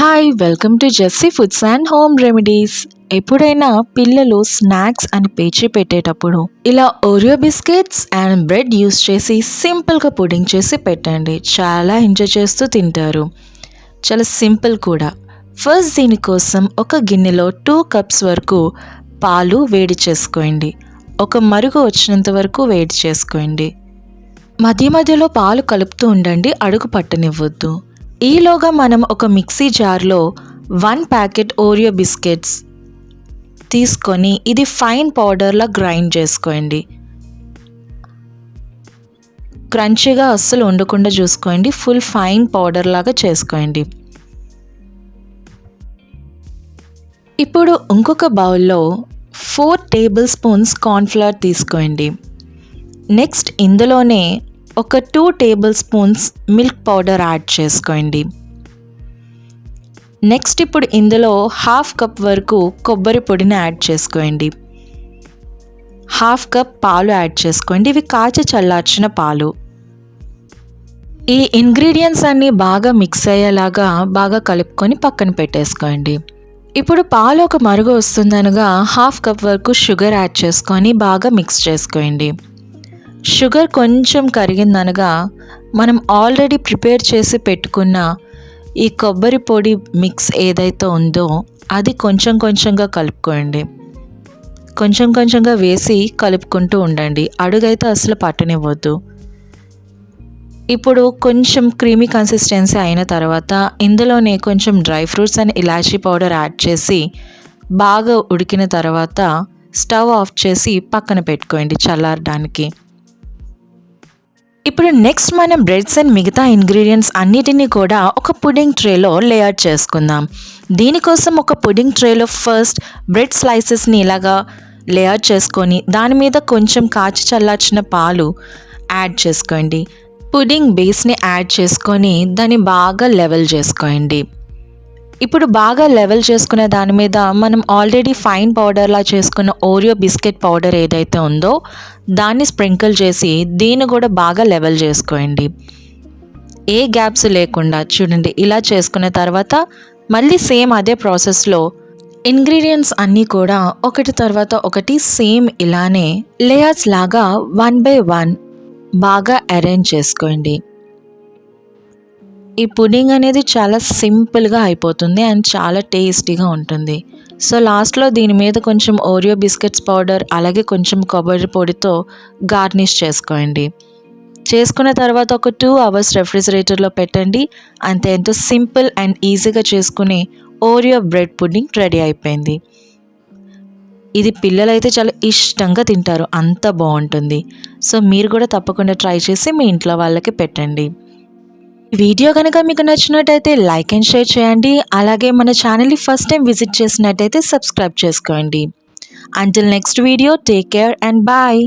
Hi welcome to Jessie foods and home remedies ఎప్పుడైనా పిల్లలు snacks అని పేచి పెట్టేటప్పుడు ఇలా Oreo biscuits and bread use చేసి సింపుల్గా పుడింగ్ చేసి పెట్టండి. చాలా ఎంజాయ్ చేస్తూ తింటారు. చాలా సింపుల్ కూడా. ఫస్ట్ దీనికోసం ఒక గిన్నెలో టూ కప్స్ వరకు పాలు వేడి చేసుకోండి. ఒక మరుగు వచ్చినంత వరకు వేడి చేసుకోండి. మధ్య మధ్యలో పాలు కలుపుతూ ఉండండి అడుగు పట్టనివ్వద్దు. ఈలోగా మనం ఒక మిక్సీ జార్లో వన్ ప్యాకెట్ ఓరియో బిస్కెట్స్ తీసుకొని ఇది ఫైన్ పౌడర్లా గ్రైండ్ చేసుకోండి. క్రంచీగా అస్సలు ఉండకుండా చూసుకోండి. ఫుల్ ఫైన్ పౌడర్ లాగా చేసుకోండి. ఇప్పుడు ఇంకొక బౌల్లో ఫోర్ టేబుల్ స్పూన్స్ కార్న్ఫ్లవర్ తీసుకోండి. నెక్స్ట్ ఇందులోనే ఒక two table spoons milk powder add చేసుకోండి. నెక్స్ట్ ఇప్పుడు ఇందులో హాఫ్ కప్ వరకు కొబ్బరి పొడిని యాడ్ చేసుకోండి. హాఫ్ కప్ పాలు యాడ్ చేసుకోండి. ఇవి కాచి చల్లార్చిన పాలు. ఈ ఇంగ్రీడియంట్స్ అన్నీ బాగా మిక్స్ అయ్యేలాగా బాగా కలుపుకొని పక్కన పెట్టేసుకోండి. ఇప్పుడు పాలు ఒక మరుగు వస్తుందనగా హాఫ్ కప్ వరకు షుగర్ యాడ్ చేసుకొని బాగా మిక్స్ చేసుకోండి. షుగర్ కొంచెం కరిగిందనగా మనం ఆల్రెడీ ప్రిపేర్ చేసి పెట్టుకున్న ఈ కొబ్బరి పొడి మిక్స్ ఏదైతే ఉందో అది కొంచెం కొంచెంగా కలుపుకోండి. కొంచెం కొంచెంగా వేసి కలుపుకుంటూ ఉండండి. అడుగైతే అసలు పట్టనివ్వద్దు. ఇప్పుడు కొంచెం క్రీమీ కన్సిస్టెన్సీ అయిన తర్వాత ఇందులోనే కొంచెం డ్రై ఫ్రూట్స్ అండ్ ఇలాచీ పౌడర్ యాడ్ చేసి బాగా ఉడికిన తర్వాత స్టవ్ ఆఫ్ చేసి పక్కన పెట్టుకోండి చల్లారడానికి. ఇప్పుడు నెక్స్ట్ మనం బ్రెడ్స్ అండ్ మిగతా ఇంగ్రీడియంట్స్ అన్నిటినీ కూడా ఒక పుడింగ్ ట్రేలో లేఅవుట్ చేసుకుందాం. దీనికోసం ఒక పుడింగ్ ట్రేలో ఫస్ట్ బ్రెడ్ స్లైసెస్ని ఇలాగా లేఅవుట్ చేసుకొని దాని మీద కొంచెం కాచి చల్లార్చిన పాలు యాడ్ చేసుకోండి. పుడింగ్ బేస్ని యాడ్ చేసుకొని దాన్ని బాగా లెవెల్ చేసుకోండి. ఇప్పుడు బాగా లెవెల్ చేసుకునే దాని మీద మనం ఆల్రెడీ ఫైన్ పౌడర్లా చేసుకున్న ఓరియో బిస్కెట్ పౌడర్ ఏదైతే ఉందో దాన్ని స్ప్రింకిల్ చేసి దీన్ని కూడా బాగా లెవెల్ చేసుకోండి. ఏ గ్యాప్స్ లేకుండా చూడండి ఇలా చేసుకున్న తర్వాత మళ్ళీ సేమ్ అదే ప్రాసెస్లో ఇంగ్రీడియంట్స్ అన్నీ కూడా ఒకటి తర్వాత ఒకటి సేమ్ ఇలానే లేయర్స్ లాగా వన్ బై వన్ బాగా అరేంజ్ చేసుకోండి. ఈ పుడింగ్ అనేది చాలా సింపుల్గా అయిపోతుంది అండ్ చాలా టేస్టీగా ఉంటుంది. సో లాస్ట్లో దీని మీద కొంచెం ఓరియో బిస్కెట్స్ పౌడర్ అలాగే కొంచెం కొబ్బరి పొడితో గార్నిష్ చేసుకోండి. చేసుకున్న తర్వాత ఒక టూ అవర్స్ రెఫ్రిజిరేటర్లో పెట్టండి. అంతే ఎంతో సింపుల్ అండ్ ఈజీగా చేసుకునే ఓరియో బ్రెడ్ పుడ్డింగ్ రెడీ అయిపోయింది. ఇది పిల్లలైతే చాలా ఇష్టంగా తింటారు. అంత బాగుంటుంది. సో మీరు కూడా తప్పకుండా ట్రై చేసి మీ ఇంట్లో వాళ్ళకి పెట్టండి. వీడియో కనుక మీకు నచ్చినట్టయితే లైక్ అండ్ షేర్ చేయండి. అలాగే మన ఛానల్ని ఫస్ట్ టైం విజిట్ చేసినట్టయితే సబ్స్క్రైబ్ చేసుకోండి. Until next video take care and bye